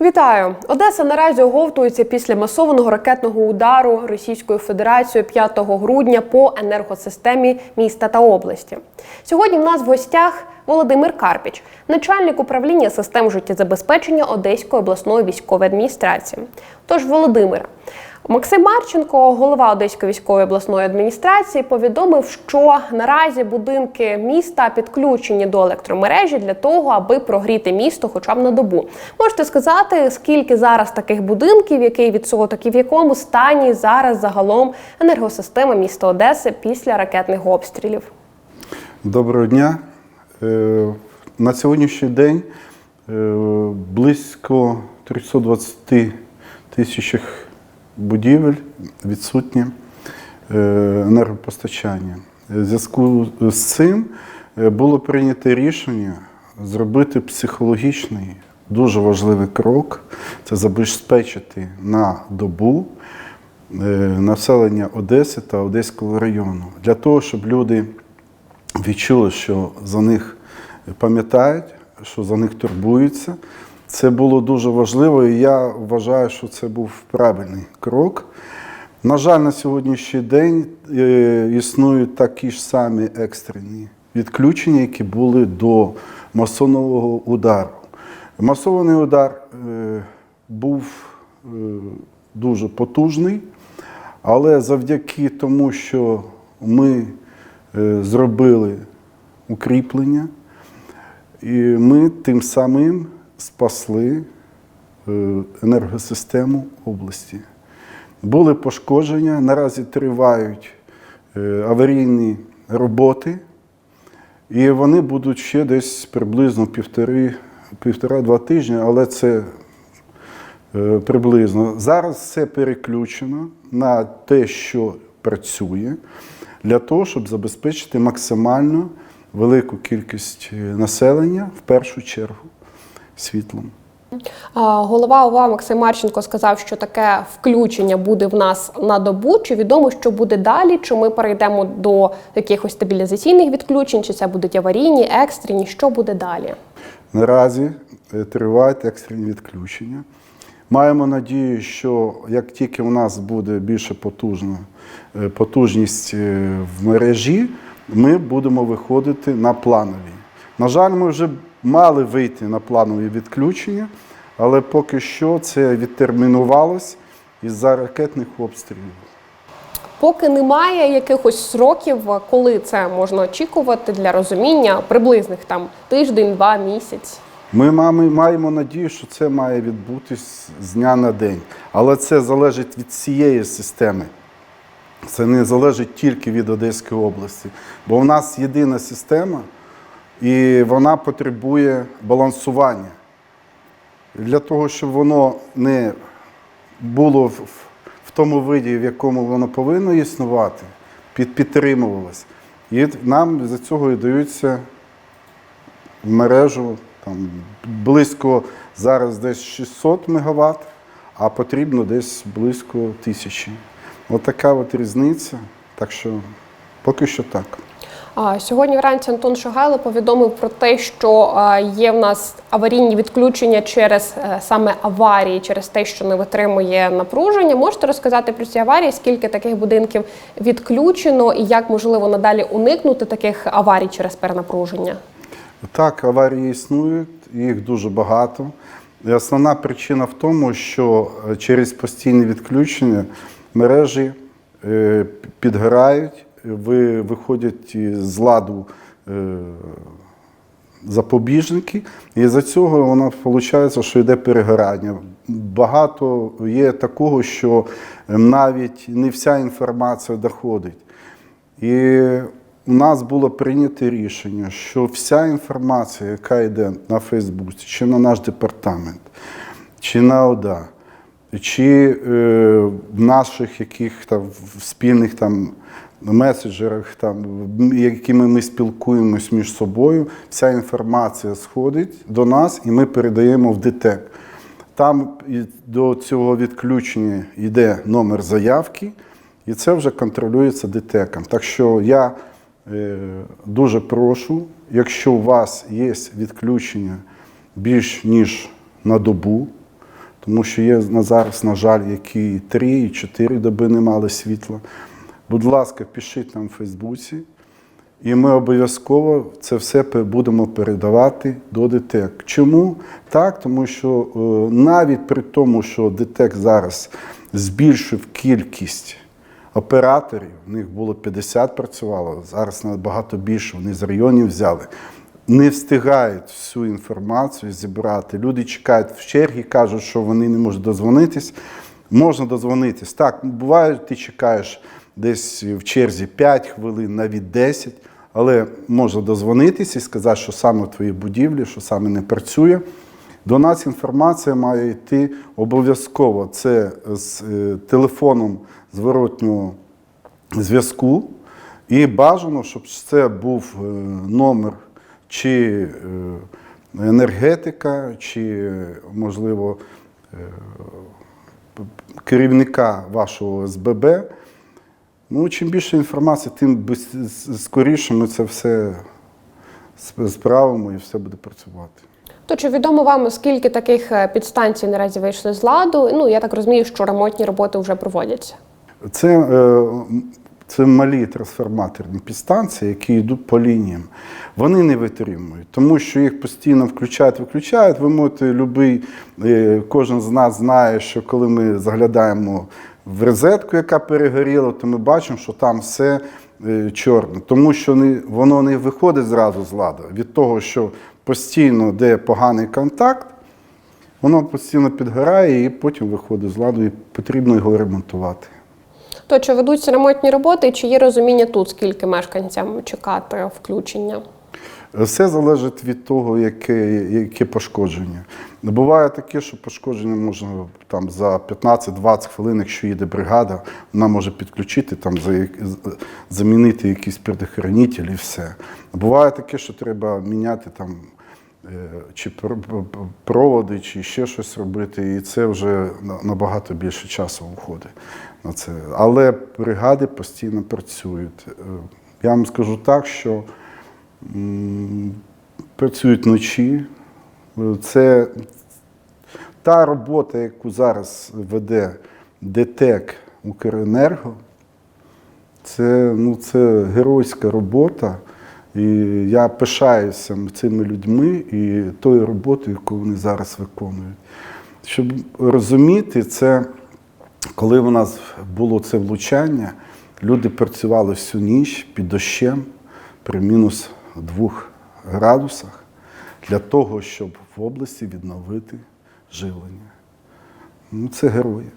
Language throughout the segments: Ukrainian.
Вітаю! Одеса наразі оговтується після масованого ракетного удару Російською Федерацією 5 грудня по енергосистемі міста та області. Сьогодні в нас в гостях Володимир Карпіч, начальник управління систем життєзабезпечення Одеської обласної військової адміністрації. Тож, Володимире, Максим Марченко, голова Одеської військової обласної адміністрації, повідомив, що наразі будинки міста підключені до електромережі для того, аби прогріти місто хоча б на добу. Можете сказати, скільки зараз таких будинків, який відсоток і в якому стані зараз загалом енергосистема міста Одеси після ракетних обстрілів? Доброго дня. Е, На сьогоднішній день е, близько 320 тисяч будівель відсутнє е, енергопостачання. В зв'язку з цим е, було прийнято рішення зробити психологічний, дуже важливий крок це забезпечити на добу е, населення Одеси та Одеського району для того, щоб люди відчули, що за них пам'ятають, що за них турбуються. Це було дуже важливо, і я вважаю, що це був правильний крок. На жаль, на сьогоднішній день е, існують такі ж самі екстрені відключення, які були до масонового удару. Масований удар е, був е, дуже потужний, але завдяки тому, що ми зробили укріплення, і ми тим самим спасли е, енергосистему області. Були пошкодження, наразі тривають е, аварійні роботи, і вони будуть ще десь приблизно півтора-два тижні, але це е, приблизно. Зараз все переключено на те, що працює, для того, щоб забезпечити максимально велику кількість населення, в першу чергу, світлом. Голова ОВА Максим Марченко сказав, що таке включення буде в нас на добу. Чи відомо, що буде далі? Чи ми перейдемо до якихось стабілізаційних відключень, чи це будуть аварійні, екстрені? Що буде далі? Наразі е, тривають екстрені відключення. Маємо надію, що як тільки у нас буде більше потужна е, потужність е, в мережі, ми будемо виходити на планові. На жаль, ми вже мали вийти на планові відключення, але поки що це відтермінувалось із-за ракетних обстрілів. Поки немає якихось сроків, коли це можна очікувати для розуміння приблизних там тиждень, два місяць. Ми маємо надію, що це має відбутись з дня на день. Але це залежить від цієї системи. Це не залежить тільки від Одеської області. Бо в нас єдина система, і вона потребує балансування. Для того, щоб воно не було в, в тому виді, в якому воно повинно існувати, під, підтримувалось. І нам за цього і даються мережу там, близько зараз десь 600 МВт, а потрібно десь близько тисячі. От така от різниця. Так що поки що так. Сьогодні вранці Антон Шогайло повідомив про те, що є в нас аварійні відключення через е, саме аварії, через те, що не витримує напруження. Можете розказати про ці аварії, скільки таких будинків відключено, і як можливо надалі уникнути таких аварій через перенапруження? Так, аварії існують, їх дуже багато. І основна причина в тому, що е, через постійне відключення мережі е, підгорають, виходять з ладу е, запобіжники, і за цього воно виходить, що йде перегорання. Багато є такого, що навіть не вся інформація доходить. І у нас було прийнято рішення, що вся інформація, яка йде на Фейсбуці, чи на наш департамент, чи на ОДА, чи е, в наших яких там спільних там меседжерах, там, якими ми спілкуємось між собою, вся інформація сходить до нас і ми передаємо в ДТЕК. Там до цього відключення йде номер заявки, і це вже контролюється ДТЕКом. Так що я е, дуже прошу, якщо у вас є відключення більш ніж на добу, тому що є на зараз, на жаль, які і три, і чотири доби не мали світла. Будь ласка, пишіть нам в Фейсбуці, і ми обов'язково це все будемо передавати до ДТЕК. Чому? Так, тому що е, навіть при тому, що ДТЕК зараз збільшив кількість операторів, в них було 50 працювало, зараз набагато більше, вони з районів взяли. Не встигають всю інформацію зібрати. Люди чекають в чергі, кажуть, що вони не можуть дозвонитись. Можна дозвонитись. Так, буває, ти чекаєш десь в черзі 5 хвилин, навіть 10, але можна дозвонитись і сказати, що саме в твоїй будівлі, що саме не працює. До нас інформація має йти обов'язково. Це з е, телефоном зворотнього зв'язку. І бажано, щоб це був е, номер чи е, енергетика, чи, можливо, керівника вашого СББ. Ну, чим більше інформації, тим скоріше ми це все справимо і все буде працювати. То чи відомо вам, скільки таких е, підстанцій наразі вийшли з ладу? Ну я так розумію, що ремонтні роботи вже проводяться. Це, е, це малі трансформаторні підстанції, які йдуть по лініям. Вони не витримують, тому що їх постійно включають, виключають. Ви можете любий, е, кожен з нас знає, що коли ми заглядаємо в розетку, яка перегоріла, то ми бачимо, що там все е, чорне, тому що воно не виходить зразу з ладу. Від того, що постійно де поганий контакт, воно постійно підгорає і потім виходить з ладу, і потрібно його ремонтувати. То чи ведуться ремонтні роботи, чи є розуміння тут, скільки мешканцям чекати включення? Все залежить від того, яке, яке пошкодження. Буває таке, що пошкодження можна там за 15-20 хвилин, якщо їде бригада, вона може підключити, там, за, замінити якийсь предохранитель і все. Буває таке, що треба міняти там. е, Чи пр- пр- проводи, чи ще щось робити, і це вже набагато більше часу входить на це. Але бригади постійно працюють. Е, Я вам скажу так, що Працюють вночі. Це та робота, яку зараз веде ДТЕК Укренерго. Це, ну, це геройська робота. І я пишаюся цими людьми і тою роботою, яку вони зараз виконують. Щоб розуміти, це коли в нас було це влучання, люди працювали всю ніч під дощем при мінус двох градусах для того, щоб в області відновити живлення. Ну, це герої.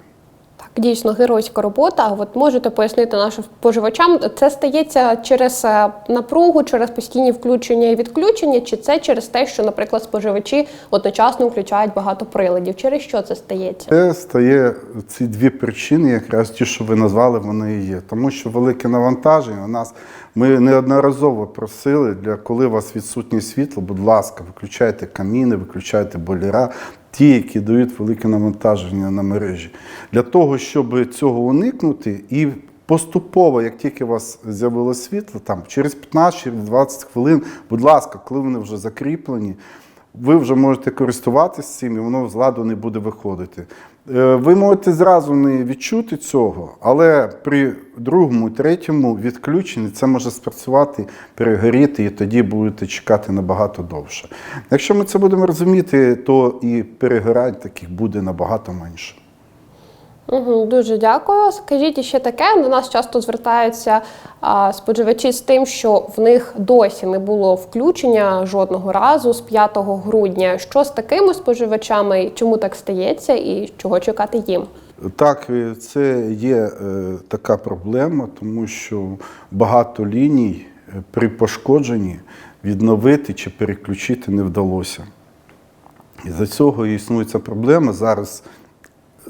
Дійсно геройська робота. От можете пояснити нашим споживачам, це стається через е, напругу, через постійні включення і відключення, чи це через те, що, наприклад, споживачі одночасно включають багато приладів? Через що це стається? Це стає ці дві причини, якраз ті, що ви назвали, вони і є. Тому що велике навантаження у нас. Ми неодноразово просили, для коли у вас відсутнє світло, будь ласка, виключайте каміни, виключайте бойлера, ті, які дають велике навантаження на мережі. Для того, щоб цього уникнути, і поступово, як тільки у вас з'явилося світло, там через 15-20 хвилин, будь ласка, коли вони вже закріплені, ви вже можете користуватися цим, і воно з ладу не буде виходити. Е, Ви можете зразу не відчути цього, але при другому, третьому відключенні це може спрацювати, перегоріти, і тоді будете чекати набагато довше. Якщо ми це будемо розуміти, то і перегорань таких буде набагато менше. Угу, дуже дякую. Скажіть ще таке. До нас часто звертаються а, споживачі з тим, що в них досі не було включення жодного разу з 5 грудня. Що з такими споживачами? Чому так стається, і чого чекати їм? Так, е, це є е, така проблема, тому що багато ліній е, при пошкодженні відновити чи переключити не вдалося. І за цього існує ця проблема. Зараз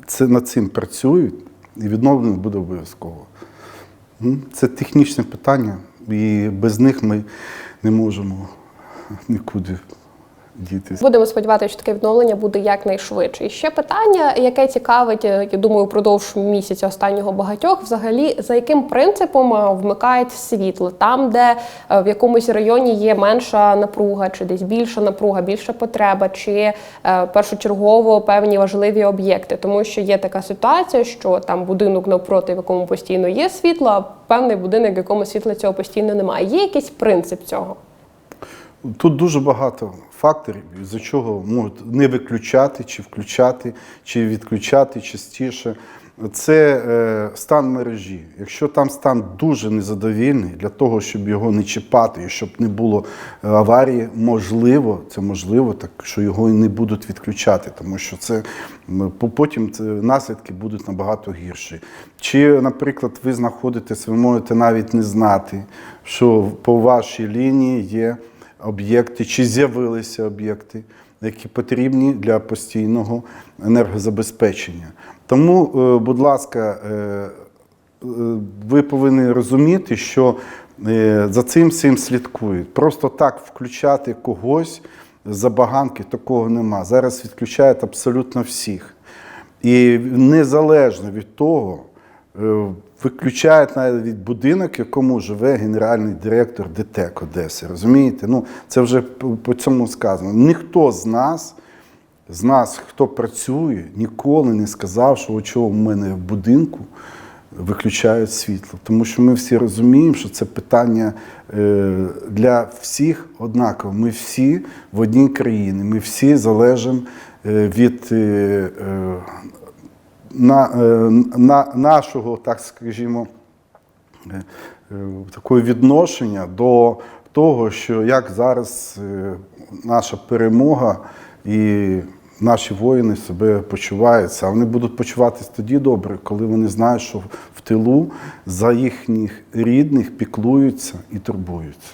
це, над цим працюють і відновлено буде обов'язково. Це технічне питання, і без них ми не можемо нікуди діти. Будемо сподіватися, що таке відновлення буде якнайшвидше. І ще питання, яке цікавить, е, я думаю, впродовж місяця останнього багатьох, взагалі, за яким принципом е, вмикають світло? Там, де е, в якомусь районі є менша напруга, чи десь більша напруга, більша потреба, чи першочергово певні важливі об'єкти. Тому що є така ситуація, що там будинок навпроти, в якому постійно є світло, а певний будинок, в якому світла цього постійно немає. Є якийсь принцип цього? Тут дуже багато факторів, з чого можуть не виключати, чи включати, чи відключати частіше. Це е, стан мережі. Якщо там стан дуже незадовільний, для того, щоб його не чіпати, і щоб не було е, аварії, можливо, це можливо, так що його і не будуть відключати, тому що це потім це, наслідки будуть набагато гірші. Чи, наприклад, ви знаходитесь, ви можете навіть не знати, що по вашій лінії є об'єкти, чи з'явилися об'єкти, які потрібні для постійного енергозабезпечення. Тому, е, будь ласка, е, е, ви повинні розуміти, що за цим всім слідкують. Просто так включати когось забаганки такого нема. Зараз відключають абсолютно всіх. І незалежно від того, виключають навіть будинок, в якому живе генеральний директор ДТЕК Одеси. Розумієте? Ну, це вже по цьому сказано. Ніхто з нас, з нас, хто працює, ніколи не сказав, що у чого в мене в будинку виключають світло. Тому що ми всі розуміємо, що це питання е, для всіх однаково. Ми всі в одній країні, ми всі залежимо е, від е, е, на, е, на, нашого, так скажімо, е, е, такого відношення до того, що як зараз наша перемога і наші воїни себе почуваються. А вони будуть почуватися тоді добре, коли вони знають, що в тилу за їхніх рідних піклуються і турбуються.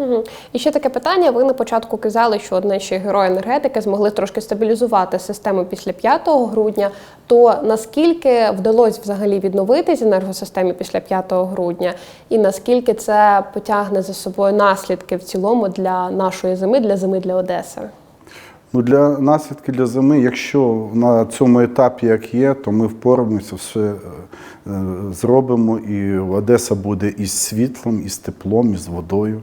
Мгм. І ще таке питання. Ви на початку казали, що наші герої енергетики змогли трошки стабілізувати систему після 5 грудня. То наскільки вдалося взагалі відновитись енергосистемі після 5 грудня, і наскільки це потягне за собою наслідки в цілому для нашої зими, для зими для Одеси? Ну, для наслідки для зими, якщо на цьому етапі як є, то ми впораємося, все е, е, зробимо, і Одеса буде із світлом, із теплом, із водою.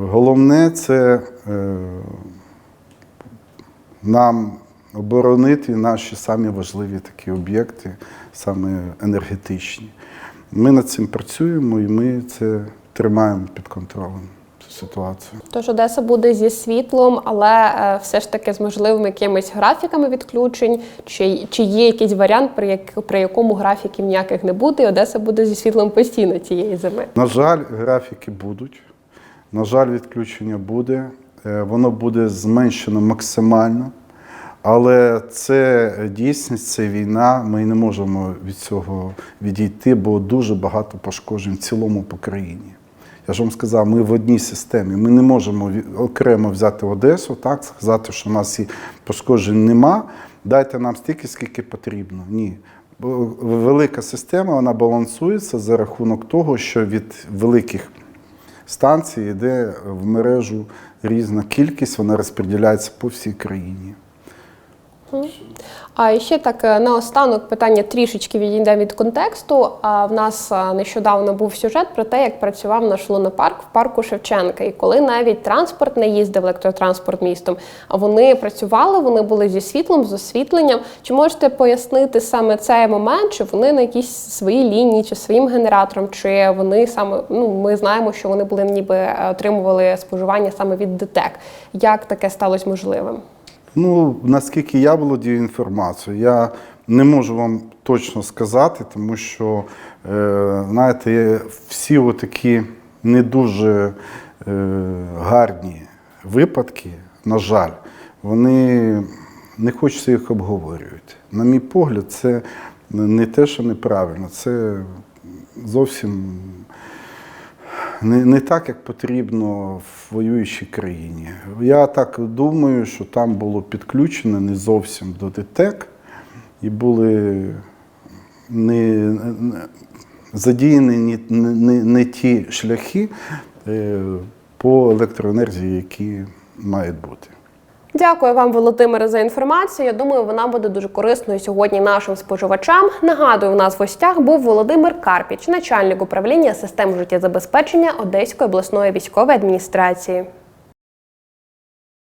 Головне це е, нам оборонити наші самі важливі такі об'єкти, саме енергетичні. Ми над цим працюємо і ми це тримаємо під контролем, ситуацію. Тож Одеса буде зі світлом, але е, все ж таки з можливими якимись графіками відключень, чи, чи є якийсь варіант, при, як, при якому графіків ніяких не буде, і Одеса буде зі світлом постійно цієї зими. На жаль, графіки будуть. На жаль, відключення буде. Е, Воно буде зменшено максимально. Але це дійсність, це війна. Ми не можемо від цього відійти, бо дуже багато пошкоджень в цілому по країні. Я ж вам сказав, ми в одній системі. Ми не можемо окремо взяти Одесу, так сказати, що у нас і пошкоджень нема. Дайте нам стільки, скільки потрібно. Ні. Велика система вона балансується за рахунок того, що від великих станцій йде в мережу різна кількість, вона розподіляється по всій країні. А ще так е, наостанок питання трішечки відійде від контексту. А в нас е, нещодавно був сюжет про те, як працював наш лунопарк в парку Шевченка. І коли навіть транспорт не їздив електротранспорт містом, а вони працювали, вони були зі світлом, з освітленням. Чи можете пояснити саме цей момент, чи вони на якійсь своїй лінії, чи своїм генератором, чи вони саме ну ми знаємо, що вони були ніби е, отримували споживання саме від ДТЕК. Як таке сталося можливим? Ну, наскільки я володію інформацією, я не можу вам точно сказати, тому що, е, знаєте, всі такі не дуже е, гарні випадки, на жаль, вони не хочеться їх обговорювати. На мій погляд, це не те, що неправильно, це зовсім не, не так, як потрібно в воюючій країні. Я так думаю, що там було підключено не зовсім до ДТЕК і були не, задіяні не, не, не ті шляхи е, по електроенергії, які мають бути. Дякую вам, Володимире, за інформацію. Я думаю, вона буде дуже корисною сьогодні нашим споживачам. Нагадую, у нас в гостях був Володимир Карпіч, начальник управління систем життєзабезпечення Одеської обласної військової адміністрації.